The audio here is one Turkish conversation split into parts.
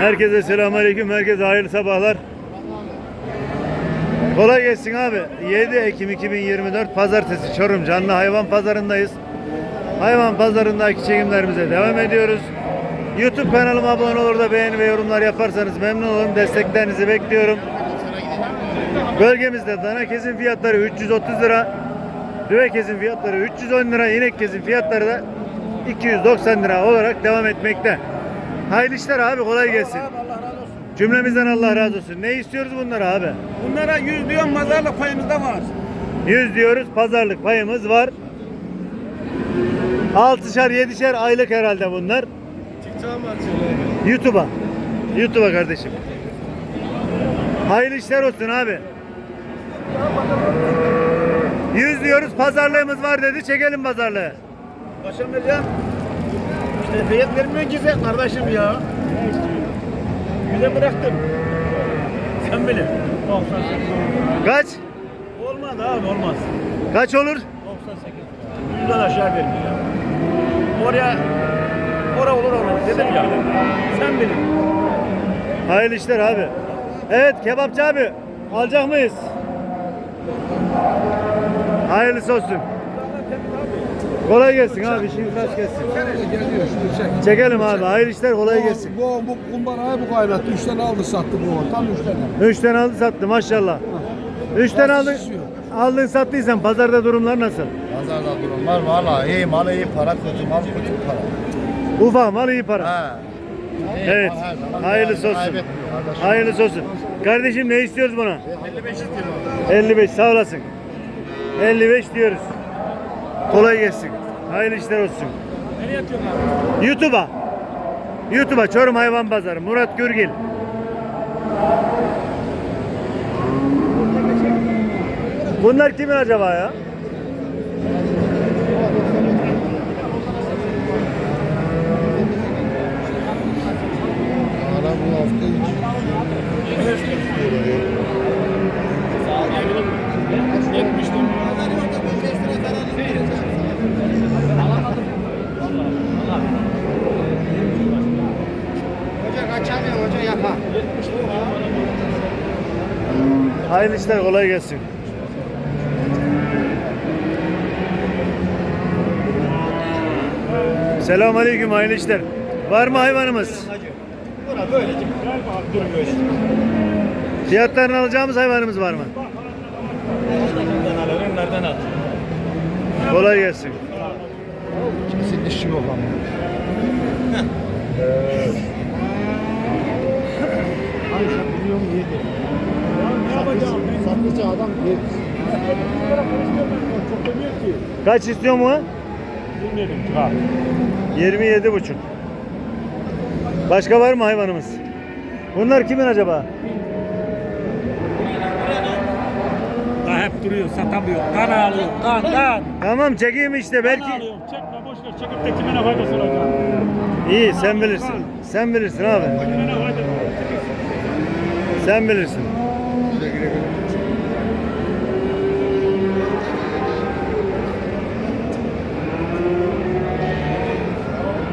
Herkese selamünaleyküm. Herkese hayırlı sabahlar. Kolay gelsin abi. 7 Ekim 2024 Pazartesi Çorum Canlı Hayvan Pazarındayız. Hayvan pazarındaki çekimlerimize devam ediyoruz. YouTube kanalıma abone olur da beğeni ve yorumlar yaparsanız memnun olurum. Desteklerinizi bekliyorum. Bölgemizde dana kesim fiyatları 330 lira. Düve kesim fiyatları 310 lira. inek kesim fiyatları da 290 lira olarak devam etmekte. Hayırlı işler abi kolay gelsin. Abi Allah razı olsun. Cümlemizden Allah razı olsun. Ne istiyoruz bunlara abi? Bunlara 100 milyon mazarlık payımız da var. 100 diyoruz pazarlık payımız var. 6'şer 7'şer aylık herhalde bunlar. TikTok'a mı atıyorlar? YouTube'a. YouTube'a kardeşim. Hayırlı işler olsun abi. 100 diyoruz pazarlığımız var dedi çekelim pazarlığı. Paşam vereceğim. İşte fiyat vermiyor ki sen kardeşim ya. Bize bıraktım. Sen bilin. Kaç? Olmaz abi olmaz. Kaç olur? 98. Yüzden aşağı vermiyor ya. Oraya Ora olur olur dedim ya. Sen bilin. Hayırlı işler abi. Evet kebapçı abi. Alacak mıyız? Hayırlısı olsun. Kolay gelsin abi. İşiniz rast gelsin. Geliyor şimdi çek. Çekelim abi. Hayırlı işler kolay gelsin. Bu, bu kumbarayı bu kaynattı. Üç tane aldı sattı bu. Tam üç tane. Üçten aldı sattı maşallah. Üçten aldın, aldın sattıysan pazarda durumlar nasıl? Pazarda durumlar valla iyi mal iyi para kötü mal kötü para. Ufak mal iyi para. Ha. İyi Evet. mal her zaman Hayırlısı olsun. kaybetmiyor kardeşim. Hayırlısı olsun. Kardeşim ne istiyoruz buna? 55 istiyorum. 55 sağ olasın. 55 diyoruz. Kolay gelsin. Hayırlı işler olsun. Nereye atıyorsun abi? YouTube'a. YouTube'a Çorum Hayvan Pazarı. Murat Gürgil. Bunlar kimin acaba ya? Ara bu hafta Hayırlı işler kolay gelsin. Selamun Aleyküm hayırlı işler. Var mı hayvanımız? Fiyatlarını alacağımız hayvanımız var mı? Nereden? Kolay gelsin. Kesin dişi yok ama. Satıcı adam değil. Kaç istiyor mu? Bilmedim. Ha. 27 buçuk. Başka var mı hayvanımız? Bunlar kimin acaba? Daha hep duruyor, satamıyor. Kan alıyor, kan, kan. Tamam çekeyim işte Kan belki. Çekip de kime ne faydası olacak? İyi sen bilirsin. Sen bilirsin abi. Kime ne faydası olacak? Sen bilirsin.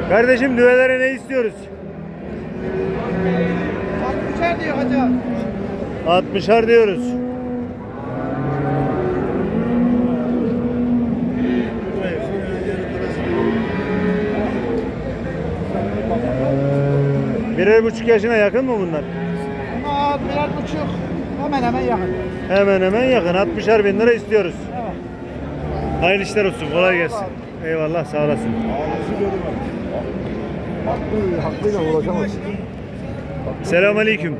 Kardeşim düvelere ne istiyoruz? 60'er diyor hacı. 60'ar diyoruz. Birer buçuk yaşına yakın mı bunlar? Ama birer buçuk. Hemen hemen yakın. Hemen hemen yakın. 60'ar bin lira istiyoruz. Hayırlı işler olsun. Kolay gelsin. Eyvallah sağ olasın. Hakkıyla uğraşamazsın. Selamun Aleyküm.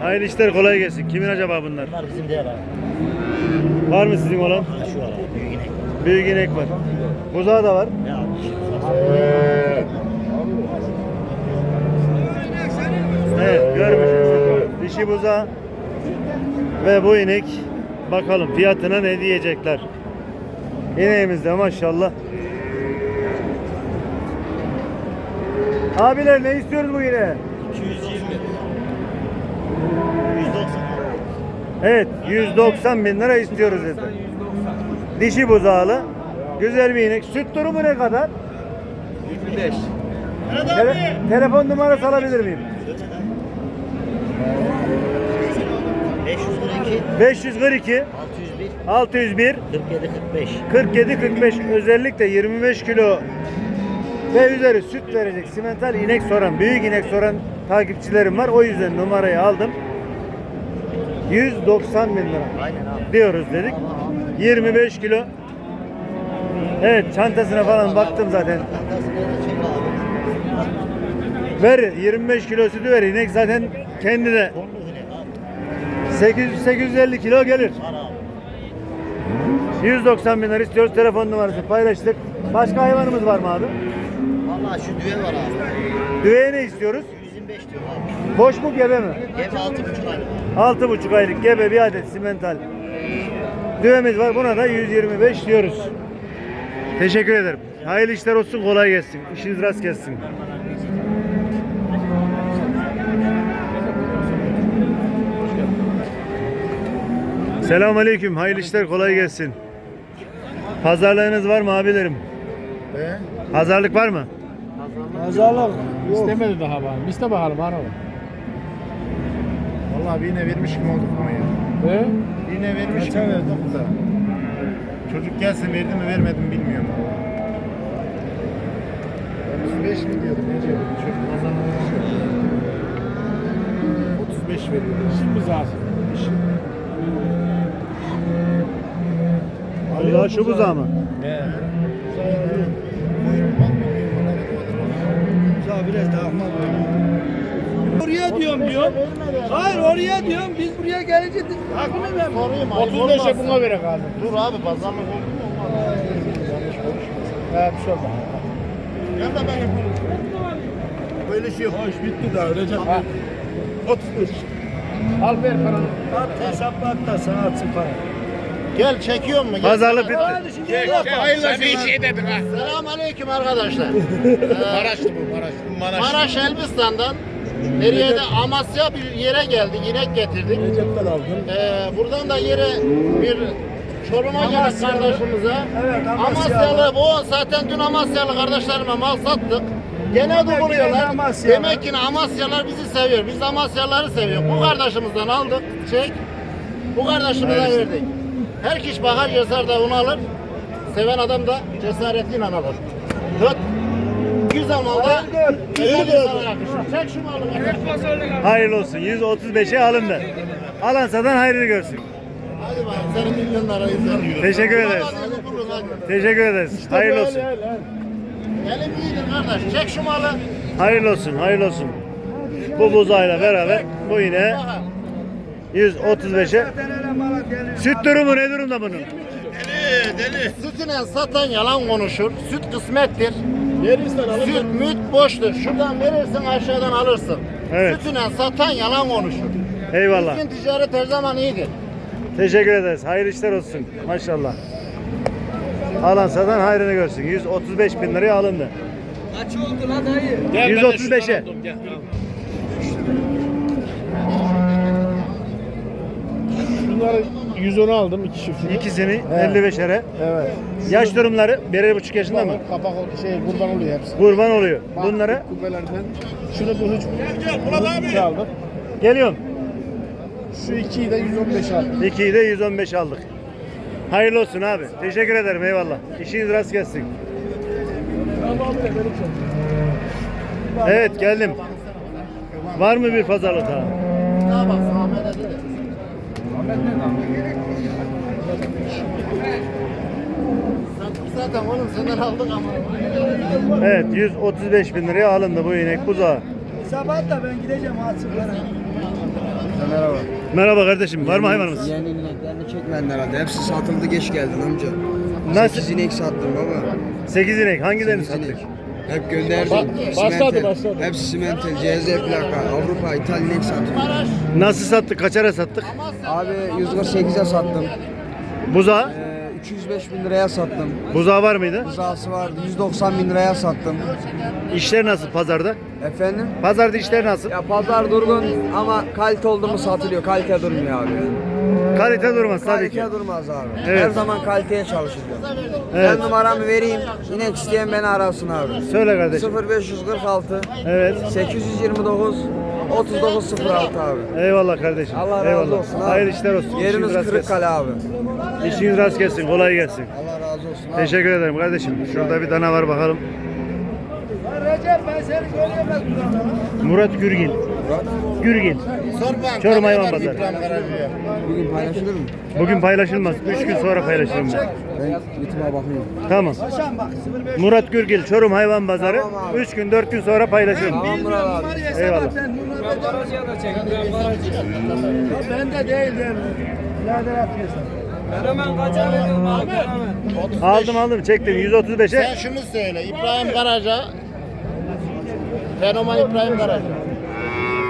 Hayırlı işler kolay gelsin. Kimin acaba bunlar? Bunlar bizim değil abi. Var mı sizin olan? Şu ara, büyük inek. Büyük inek var. Buzağı da var. Ne abi? Evet görmüşsünüz. Dişi buzağı ve bu inek. Bakalım fiyatına ne diyecekler. İneğimiz de maşallah. Abiler ne istiyoruz bu ineğe? 220. 190. Evet 190 bin lira istiyoruz dedi. Dişi buzağlı. Güzel bir inek. Süt durumu ne kadar? 25. Tele- telefon numarası alabilir miyim? 542 601 601 47 45. 47 45 özellikle 25 kilo ve üzeri süt verecek simental inek soran, büyük inek soran takipçilerim var. O yüzden numarayı aldım. 190 bin lira diyoruz dedik. 25 kilo. Evet çantasına falan baktım zaten. Ver 25 kilo sütü ver. İnek zaten kendi de. 800 850 kilo gelir. Var abi. 190 bin lira istiyoruz. Telefon numarası paylaştık. Başka hayvanımız var mı abi? Vallahi şu düve var abi. Düveye ne istiyoruz? 125 diyor abi. Boş mu gebe mi? Gemi 6,5 aylık. Altı buçuk aylık gebe bir adet simental. Düvemiz var. Buna da 125 diyoruz. Teşekkür ederim. Hayırlı işler olsun. Kolay gelsin. İşiniz rast gelsin. Selamun Aleyküm. Hayırlı işler. Kolay gelsin. Pazarlığınız var mı abilerim? He? Pazarlık var mı? Pazarlık yok. İstemedi daha bakalım. İste bakalım hanım. Vallahi birine vermiş gibi olduk ama ya. He? Birine vermiş gibi olduk da. Çocuk gelsin verdi mi vermedi mi bilmiyorum. 35 mi diyordu ne diyordu çocuk kazanmış. 35 veriyor. Şimdi zaten. Allah şu buzağı mı? He. biraz daha Oraya diyorum diyorum. Hayır oraya diyorum. Biz buraya gelince hakkını ver. Sorayım 35'e buna göre kaldı. Dur abi pazarlık oldu mu. Yanlış konuşma. He bir şey olmaz. Gel de ben yaparım. Böyle şey yok. Hoş bitti daha Recep. Ha. 35. Al ver paranı. At hesapla at da sana atsın para. Gel çekiyor mu? Gel. Pazarlık bitti. Şimdi yap. Sen bir şey dedin ha. Selam aleyküm arkadaşlar. Maraşlı bu Maraş. Maraş Elbistan'dan nereye de Amasya bir yere geldik. inek getirdik. Recep'ten aldım. Ee, buradan da yere bir Çorum'a geldik Amasyalı. kardeşimize. Evet, Amasyalı. Amasyalı. Bu zaten dün Amasyalı kardeşlerime mal sattık. Gene ki duruyorlar. Amasyalı. Demek ki Amasyalılar bizi seviyor. Biz Amasyalıları seviyoruz. Bu kardeşimizden aldık. Çek. Bu kardeşimize verdik. Her kişi bakar yazar da onu alır. Seven adam da cesaretiyle alır. Malda. Güzel insana yakışır. Çek şu malı. Hayırlı olsun. 135'e alındı. Alan satan hayrını görsün. Hadi bakalım senin milyonlara izleniyor. Teşekkür ederiz. Teşekkür ederiz. Hayırlı olsun. Elim iyidir kardeş. Çek şu malı. Hayırlı olsun. Hayırlı olsun. Bu buzağıyla beraber bu yine Bakalım. 135'e. Süt durumu ne durumda bunun? Sütüne satan yalan konuşur. Süt kısmettir. Yeristan alın. Süt müt boştur. Şuradan verirsin aşağıdan alırsın. Evet. Sütüne satan yalan konuşur. Eyvallah. Düzgün ticaret her zaman iyidir. Teşekkür ederiz. Hayırlı işler olsun. Maşallah. Alan satan hayrını görsün. 135 bin liraya alındı. Kaç oldu lan dayı? 135'e. Bunları 110'u aldım iki çiftini. İkisini 55'lere. Evet. Yaş durumları 1,5 yaşında mı? Kapak şey kurban oluyor hepsi. Kurban oluyor. Bak, Bunlara Kubelerden. Şunu bu üç. İki aldım. geliyorum. Şu ikiyi de 115 aldım. 2'yi de 115 aldık. Hayırlı olsun abi. Teşekkür ederim. Eyvallah. İşiniz rast gelsin. Evet geldim. Var mı bir pazarlık daha? Ne Ahmet dedi. zaten oğlum senden aldık ama. Evet 135 bin liraya alındı bu inek buzağı. Sabah da ben gideceğim Asımlara. Merhaba. Merhaba kardeşim. Var mı hayvanımız? Yeni ineklerini çekmedin herhalde. Hepsi satıldı geç geldin amca. Nasıl? 8 inek sattım baba. 8 inek. Hangilerini Sekiz sattık? Inek. Hep gönderdim. Ba başladı başladı. Hepsi simentel, CZ plaka, Avrupa, İtalya inek sattık. Nasıl sattık? Kaç Kaçara sattık? Abi 148'e sattım. Buza? Ee, 305 bin liraya sattım. Buzağı var mıydı? Buzağısı vardı. 190 bin liraya sattım. İşler nasıl pazarda? Efendim? Pazarda işler nasıl? Ya pazar durgun ama kalite oldu mu satılıyor. Kalite durmuyor abi. Kalite durmaz tabii ki. Kalite durmaz abi. Evet. Her zaman kaliteye çalışacağım. Evet. Ben numaramı vereyim. İnek isteyen beni arasın abi. Söyle kardeşim. 0546 Evet. 829 3906 abi. Eyvallah kardeşim. Allah razı Eyvallah. olsun abi. Hayırlı işler olsun. İşiniz Yerimiz rast gelsin. Kırıkkale abi. İşiniz rast gelsin. Kolay gelsin. Allah razı olsun abi. Teşekkür ederim kardeşim. Şurada bir dana var bakalım. Ben Murat Gürgil. Gürgil. Sor bana. Çorum Hayvan Pazarı. Bugün paylaşılır mı? Bugün paylaşılmaz. 3 gün sonra paylaşırım ben. Ben YouTube'a bakıyorum. Tamam. Paşam bak 05. Murat Gürgil Çorum Hayvan Pazarı. Tamam abi. 3 gün 4 gün sonra paylaşırım. Tamam Murat abi. Eyvallah. Bende değil ben. Birader atıyorsan. Aldım aldım çektim 135'e. Sen şunu söyle. İbrahim Karaca. Fenomen İbrahim Karaca.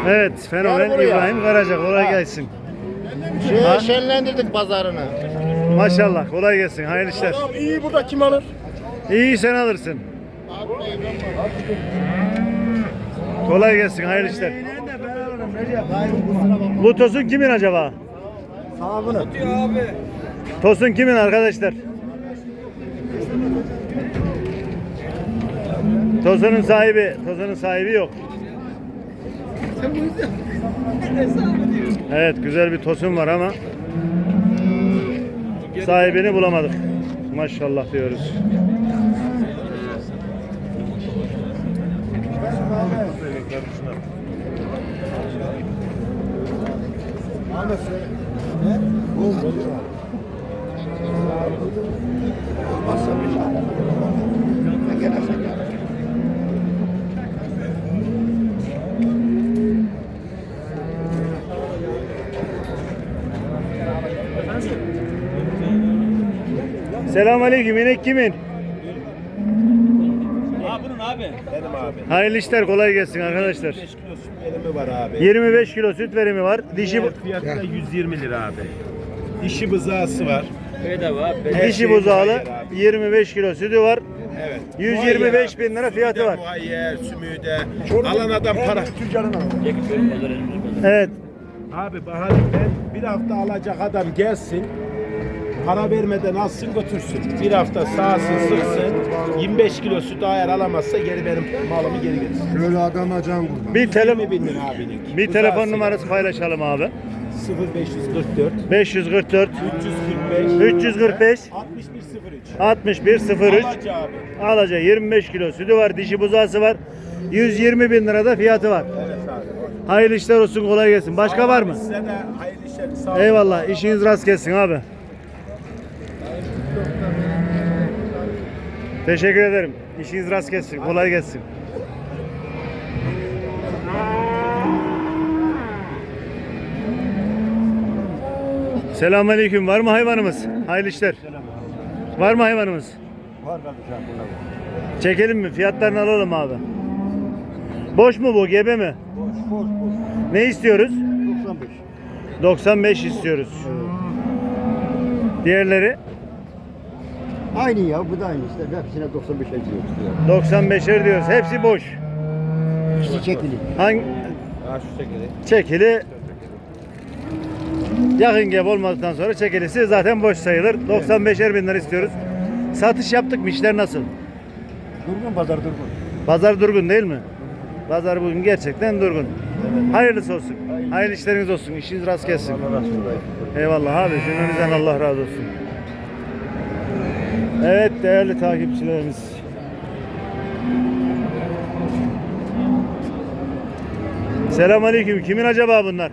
Evet fenomen Gel buraya. İbrahim Karaca kolay gelsin. Şöyle şenlendirdik pazarını. Maşallah kolay gelsin hayırlı işler. İyi burada kim alır? İyi sen alırsın. Kolay gelsin hayırlı işler. Bu tosun kimin acaba? Bunu. Tosun kimin arkadaşlar? Tosunun sahibi, tosunun sahibi yok. Evet güzel bir tosun var ama sahibini bulamadık. Maşallah diyoruz. Selamünaleyküm. İnek kimin? Benim abi. Hayırlı işler kolay gelsin arkadaşlar. 5 kilo süt verimi var abi. 25 kilo süt verimi var. Dişi Evet, fiyatı da 120 lira abi. Dişi bızağısı var. Her dişi şey buzağlı muayyer abi. 25 kilo sütü var. Evet. 125 bin lira fiyatı var. Muayyer, sümüğüde. Alan adam para. Evet. Abi Bahar'ım ben bir hafta alacak adam gelsin. Para vermeden alsın götürsün. Bir hafta sağsın sıksın. 25 kilo süt eğer alamazsa geri benim malımı geri getirsin. Şöyle adama can kurban. Bir, tele 20 bin abinin. bir telefon numarası paylaşalım abi. 0544 544 345 345 6103. 6103 Alaca abi. Alaca 25 kilo sütü var. Dişi buzağısı var. 120 bin lirada fiyatı var. Evet abi. Hayırlı işler olsun kolay gelsin. Başka var mı? Size de hayırlı işler. Sağ olun. Eyvallah. işiniz rast gelsin abi. Teşekkür ederim. İşiniz rast gelsin. Kolay gelsin. Selamünaleyküm. Var mı hayvanımız? Hayırlı işler. Var mı hayvanımız? Var kardeşim. Çekelim mi? Fiyatlarını alalım abi. Boş mu bu? Gebe mi? Boş boş boş. Ne istiyoruz? 95. 95 istiyoruz. Diğerleri Aynı ya bu da aynı işte. Hepsine 95 ediyoruz. 95'er diyoruz. Hepsi boş. İkisi çekili. Hangi çekili yakın gebe olmadıktan sonra çekilisi zaten boş sayılır. 95'er bin lira istiyoruz. Satış yaptık mı? İşler nasıl? Durgun pazar durgun. Pazar durgun değil mi? Pazar bugün gerçekten durgun. Hayırlısı olsun. Hayırlı işleriniz olsun. İşiniz rast gelsin. Allah razı olsun. Eyvallah abi. Cümlemizden Allah razı olsun. Evet değerli takipçilerimiz. Selamünaleyküm. Kimin acaba bunlar?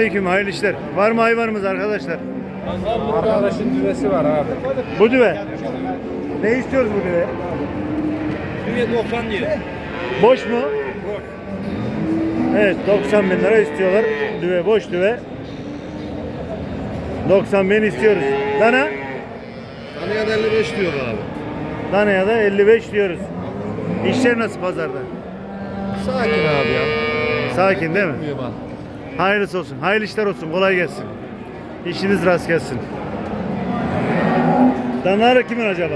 Selamünaleyküm. Hayırlı işler. Var mı hayvanımız arkadaşlar? Arkadaşın düvesi var abi. Bu düve. Ne istiyoruz bu düve? Dünya 90 diyor. Boş mu? Evet 90 bin lira istiyorlar. Düve boş düve. 90 bin istiyoruz. Dana? Tanıya da 55 diyor abi. Danaya da 55 diyoruz. İşler nasıl pazarda? Sakin abi ya. Sakin değil mi? Hayırlısı olsun. Hayırlı işler olsun. Kolay gelsin. İşiniz rast gelsin. Danalar kimin acaba?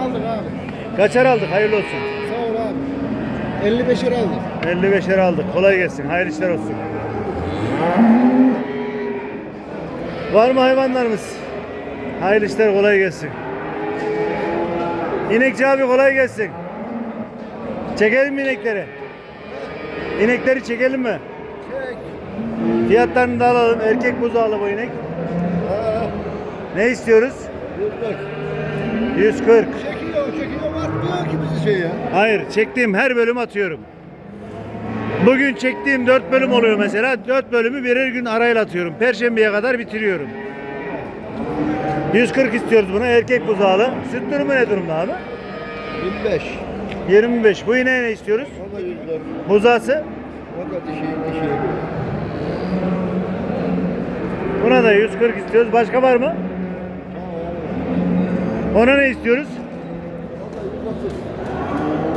Aldık abi. Kaçar aldık? Hayırlı olsun. Sağ ol abi. 55 lira aldık. 55'er aldık. Kolay gelsin. Hayırlı işler olsun. Var mı hayvanlarımız? Hayırlı işler kolay gelsin. İnekçi abi kolay gelsin. Çekelim mi inekleri? İnekleri çekelim mi? Fiyatlarını da alalım. Erkek buzağlı bu inek. Ne istiyoruz? 140. Çekiyor, çekiyor. Atmıyor ki bizi şey ya. Hayır, çektiğim her bölüm atıyorum. Bugün çektiğim 4 bölüm oluyor mesela. 4 bölümü birer gün arayla atıyorum. Perşembeye kadar bitiriyorum. 140 istiyoruz buna. Erkek buzağlı. Süt durumu ne durumda abi? 25. 25. Bu ineğe ne istiyoruz? O da 104. Buzağısı. O da dişi, dişi. Buna da 140 istiyoruz. Başka var mı? Ona ne istiyoruz?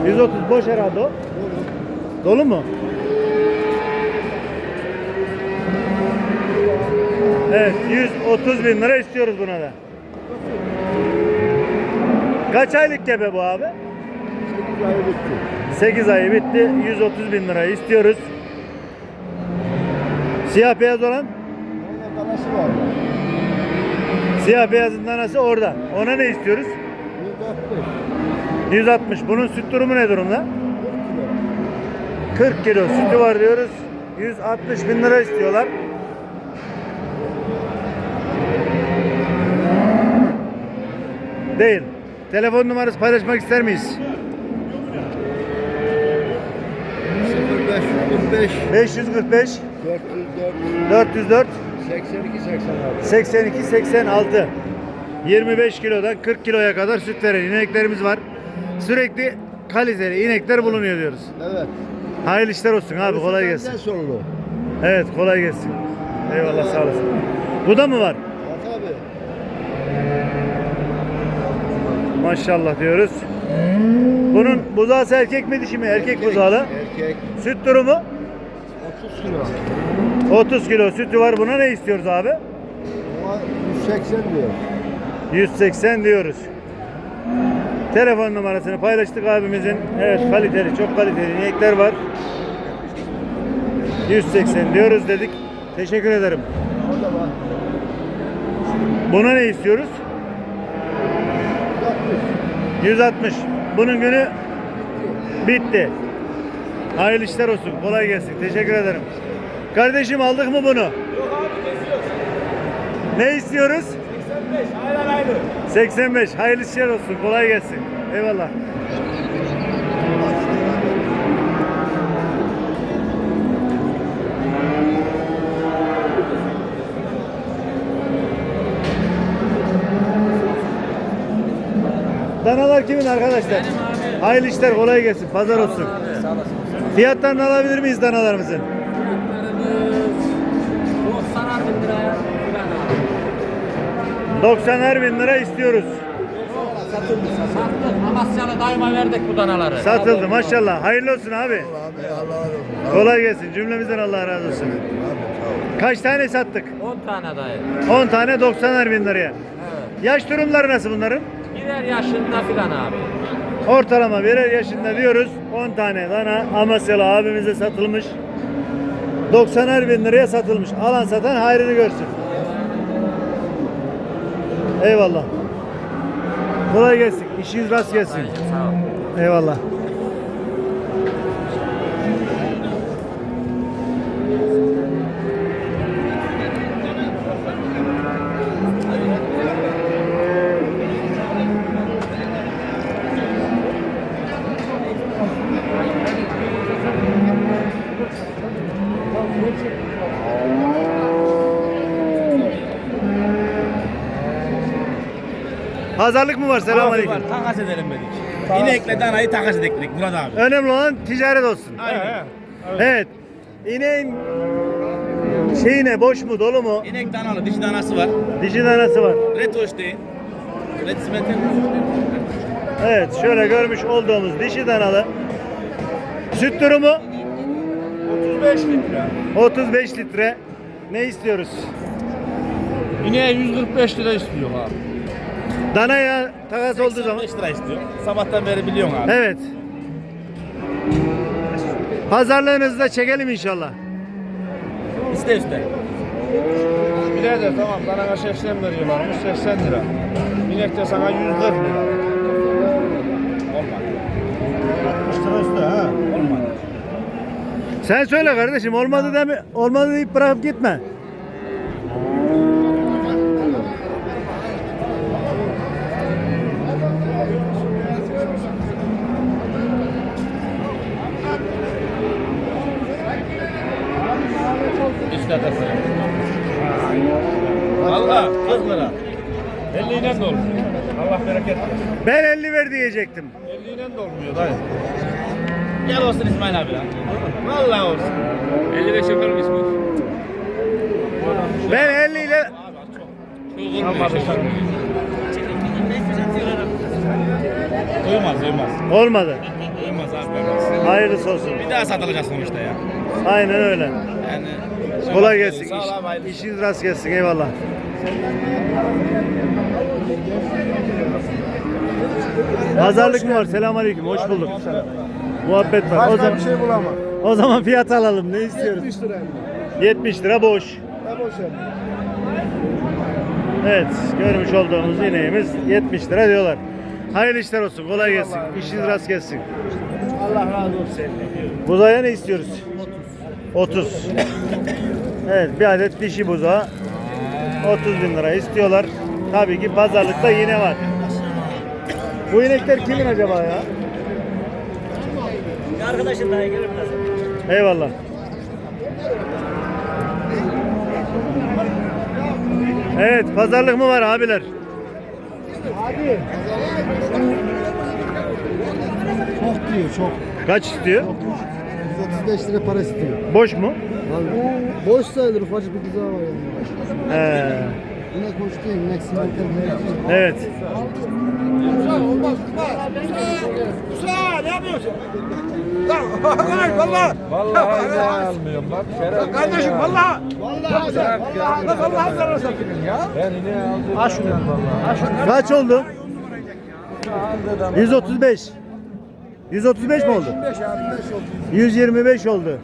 130 boş herhalde o. Dolu mu? Evet 130 bin lira istiyoruz buna da. Kaç aylık gebe bu abi? 8 ay bitti. 8 ayı bitti. 130 bin lira istiyoruz. Siyah beyaz olan? Danası var. Siyah beyazın danası orada. Ona ne istiyoruz? 160. 160. Bunun süt durumu ne durumda? 40 kilo sütü var diyoruz. 160 bin lira istiyorlar. Değil. Telefon numarası paylaşmak ister miyiz? 05, 45, 545 404, 404 82, 86. 82 86 25 kilodan 40 kiloya kadar süt veren ineklerimiz var. Sürekli kaliteli inekler bulunuyor diyoruz. Evet. Hayırlı işler olsun abi kolay gelsin. sorulu. Evet kolay gelsin. Eyvallah sağ olasın. Bu da mı var? Ha tabii. Maşallah diyoruz. Bunun buzağısı erkek mi dişi mi? Erkek buzağlı. Erkek. Süt durumu 30 kilo. 30 kilo sütü var. Buna ne istiyoruz abi? Ama 180 diyor. 180 diyoruz. Telefon numarasını paylaştık abimizin. Evet kaliteli, çok kaliteli inekler var. 180 diyoruz dedik. Teşekkür ederim. Buna ne istiyoruz? 160. Bunun günü bitti. Hayırlı işler olsun. Kolay gelsin. Teşekkür ederim. Kardeşim aldık mı bunu? Yok abi Ne istiyoruz? 85. Aynen aynı. 85. Hayırlı işler olsun. Kolay gelsin. Eyvallah. Danalar kimin arkadaşlar? Hayırlı işler kolay gelsin. Pazar olsun. Fiyatlarını alabilir miyiz danalarımızın? 90'ar bin lira istiyoruz. Satıldı, satıldı. Amasya'lı daima verdik bu danaları. Satıldı maşallah. Hayırlı olsun abi. Kolay gelsin. Cümlemizden Allah razı olsun. Kaç tane sattık? 10 tane dayı. 10 tane 90'ar bin liraya. Evet. Yaş durumları nasıl bunların? Birer yaşında filan abi. Ortalama birer yaşında diyoruz. 10 tane dana Amasyalı abimize satılmış. 90'ar bin liraya satılmış. Alan satan hayrını görsün. Eyvallah. Kolay gelsin. İşiniz rast gelsin. Sağ ol. Eyvallah. Pazarlık mı var? Selamünaleyküm. Takas edelim dedik. İnekle danayı takas ettik Murat abi. Önemli olan ticaret olsun. Aynen. Evet. İneğin şeyi ne? Boş mu? Dolu mu? İnek danalı, dişi danası var. Dişi danası var. Red hoş değil. Red simetin. Evet. Şöyle görmüş olduğumuz dişi danalı. Süt durumu 35 litre. 35 litre. Ne istiyoruz? İneğe 145 lira istiyor abi. Danaya takas olduğu zaman. 5 lira istiyor. Sabahtan beri biliyorsun abi. Evet. Pazarlığınızı da çekelim inşallah. İste üste. Birader tamam bana 80 veriyorlarmış 80 lira. İnek de sana 140 lira. Olmadı. 60 lira üstü ha. Olmadı. Sen söyle kardeşim olmadı demi olmadı deyip bırakıp gitme. Üst atası. Valla 40 lira. 50 inen de olmuyor. Allah bereket versin. Ben 50 ver diyecektim. 50 inen de olmuyor dayı. Gel olsun İsmail abi lan. Vallahi olsun. 55 yapar mıyız bu? Ben 50 ile Duymaz, duymaz. olmadı. Duymaz abi. duymaz. Hayırlısı olsun. Bir daha satılacak sonuçta ya. Aynen öyle. Yani Kolay gelsin. Sağ ol abi, hayırlı İş, işiniz rast gelsin. Eyvallah. Pazarlık mı var? Selamünaleyküm. Hoş bulduk. Muhabbet var. O zaman, bir şey bulamam. o zaman fiyat alalım. Ne istiyoruz? 70 lira. 70 lira boş. Ne boş yani. Evet, görmüş olduğumuz ineğimiz 70 lira diyorlar. Hayırlı işler olsun, kolay gelsin. İşiniz rast gelsin. Allah razı olsun. Buzaya ne istiyoruz? 30. 30. Evet, bir adet dişi buzağı 30 bin lira istiyorlar. Tabii ki pazarlıkta yine var. Bu inekler kimin acaba ya? Arkadaşım daha gelir Eyvallah. Evet, pazarlık mı var abiler? Çok diyor çok. Kaç istiyor? 135 lira para istiyor. Boş mu? Abi, boş sayılır ufacık bir buzağı var yani. He, İnek hoş değil, inek mevcut. evet. Vallahi almıyorum bak. Kardeşim vallahi. Vallahi. Vallahi vallahi zarar satın ya. Ben ineği aldım. Ha şunu. Şunu. Kaç oldu? 135. 135 mi oldu? 125 oldu.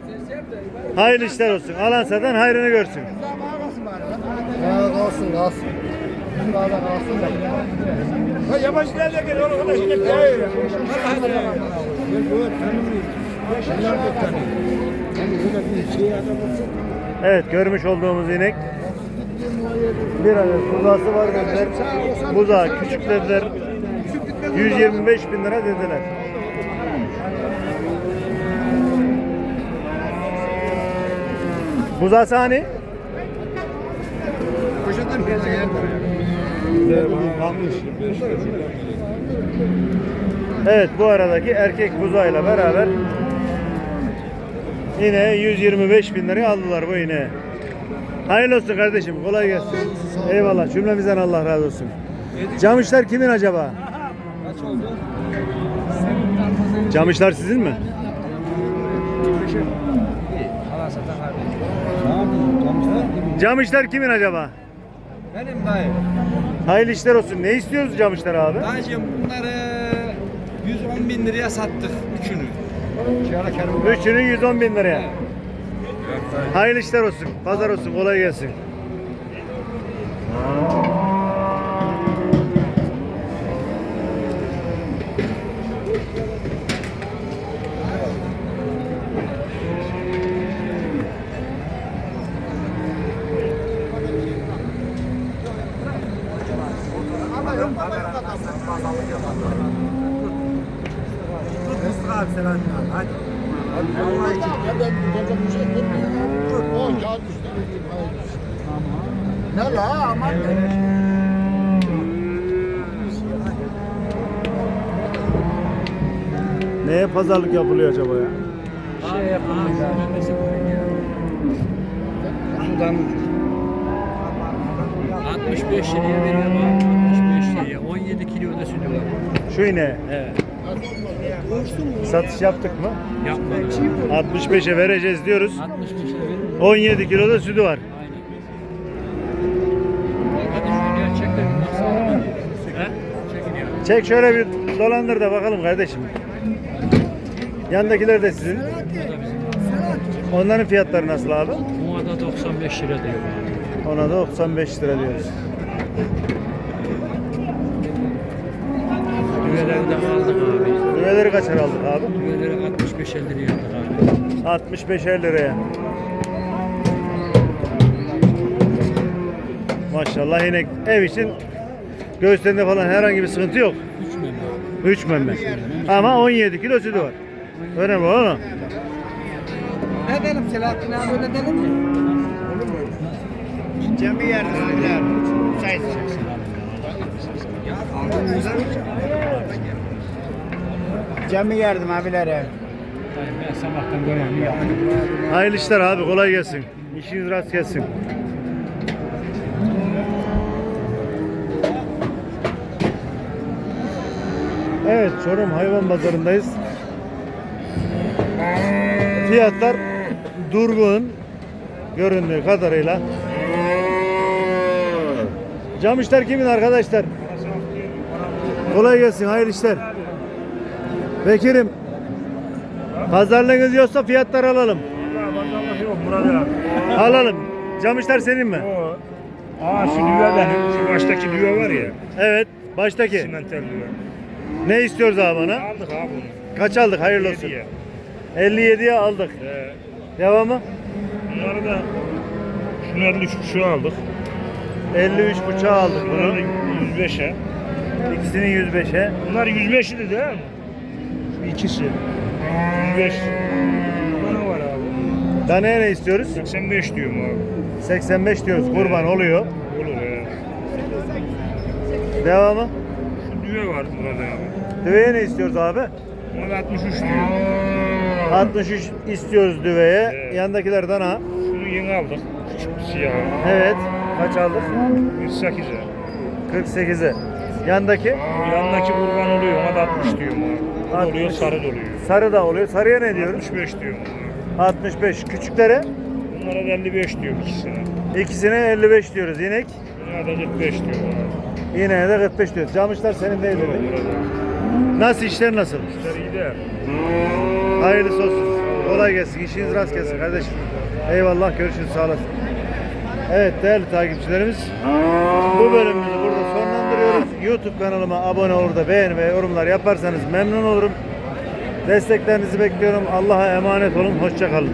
Hayırlı işler olsun. Alan satan hayrını görsün. Ya kalsın kalsın. Daha da kalsın da. Ha yabancı nerede geliyor arkadaş inek ya. Vallahi de. Evet görmüş olduğumuz inek. Bir adet buzağısı var dediler. Buzağı küçük dediler. 125 bin lira dediler. Buzağısı hani? Evet bu aradaki erkek buzağıyla beraber Yine 125 bin liraya aldılar bu ineği. Hayırlı olsun kardeşim. Kolay gelsin. Eyvallah. Cümlemizden Allah razı olsun. Camışlar kimin acaba? Camışlar sizin mi? Camışlar kimin acaba? Benim dayı. Hayırlı işler olsun. Ne istiyoruz camışlar abi? Dayıcığım bunları 110 bin liraya sattık üçünü. Üçünü 110 bin liraya. Hayırlı işler olsun. Pazar olsun. Kolay gelsin. Ne la aman. Neye pazarlık yapılıyor acaba ya? Şey yapalım. Sudan 65 liraya veriyorum abi. 65 liraya. 17 kilo da sütü var. Şu ineğe. Evet. Satış yaptık mı? Yapmadım. 65'e vereceğiz diyoruz. 65 lira veririm. 17 kilo da sütü var. Aynen. Hadi şu dünya çek de bir baksana. He? Çekin ya. Çek şöyle bir dolandır da bakalım kardeşim. Yandakiler de sizin. Onların fiyatları nasıl abi? Buna da 95 lira diyor. Ona da 95 lira diyoruz. Düveleri de aldık abi. Düveleri kaçar aldık abi? Düveleri 65 50 liraya aldık abi. 65 liraya. Maşallah yine ev için göğüslerinde falan herhangi bir sıkıntı yok. 3 meme abi. 3 memme. Ama 17 kilo sütü var. Önemli olan o. Ne dedim Selahattin abi öyle dedim mi? Cemi yerdim abiler. Çay Cemi yerdim abilere. Dayı Ben sabahtan görüyorum ya. Hayırlı işler abi kolay gelsin. İşiniz rast gelsin. Evet Çorum hayvan pazarındayız. Fiyatlar durgun göründüğü kadarıyla. Camışlar kimin arkadaşlar? Kolay gelsin hayırlı işler. Bekir'im Pazarlığınız yoksa fiyatlar alalım. yok burada. Alalım. Camışlar senin mi? O. Aa şu düve benim. Şu baştaki düve var ya. Evet. Baştaki. Simentel düve. Ne istiyoruz abi bana? Aldık abi bunu. Kaç aldık? Hayırlı olsun. Hediye. 57'ye aldık. Ee, Devamı? bunları da şunu 53 şu aldık. 53 buçuğa aldık Bunları bunu. da 105'e. İkisini 105'e. Bunlar 105 idi değil mi? Şu İkisi. 105. Bana var abi. Daneye ne istiyoruz? 85 diyorum abi. 85 diyoruz. Kurban oluyor. Olur he. Devamı? Düve var burada abi. Düveye ne istiyoruz abi? Buna da 63 diyor. 63 istiyoruz düveye. Evet. Yandakiler dana. Şunu yeni aldık. Küçük siyah. Evet. Kaç aldık? 108'e. 48'e. Yandaki? Yanındaki kurban oluyor. Ona da 60 diyorum abi. Bu 60. oluyor sarı da oluyor. Sarı da oluyor. Sarıya ne diyoruz? 65 diyorum. abi. 65. Küçüklere Bunlara da 55 diyorum ikisine. ikisine 55 diyoruz. İnek Bunlara da 45 diyorum abi. Yine de 45 diyoruz. Camışlar senin değil burada. Nasıl işler nasıl? İşler iyi de. Hayırlısı olsun. Kolay gelsin. İşiniz rast gelsin kardeşim. Eyvallah. Görüşürüz. Sağ olasın. Evet değerli takipçilerimiz. Bu bölümümüzü burada sonlandırıyoruz. YouTube kanalıma abone olur da beğeni ve yorumlar yaparsanız memnun olurum. Desteklerinizi bekliyorum. Allah'a emanet olun. Hoşçakalın.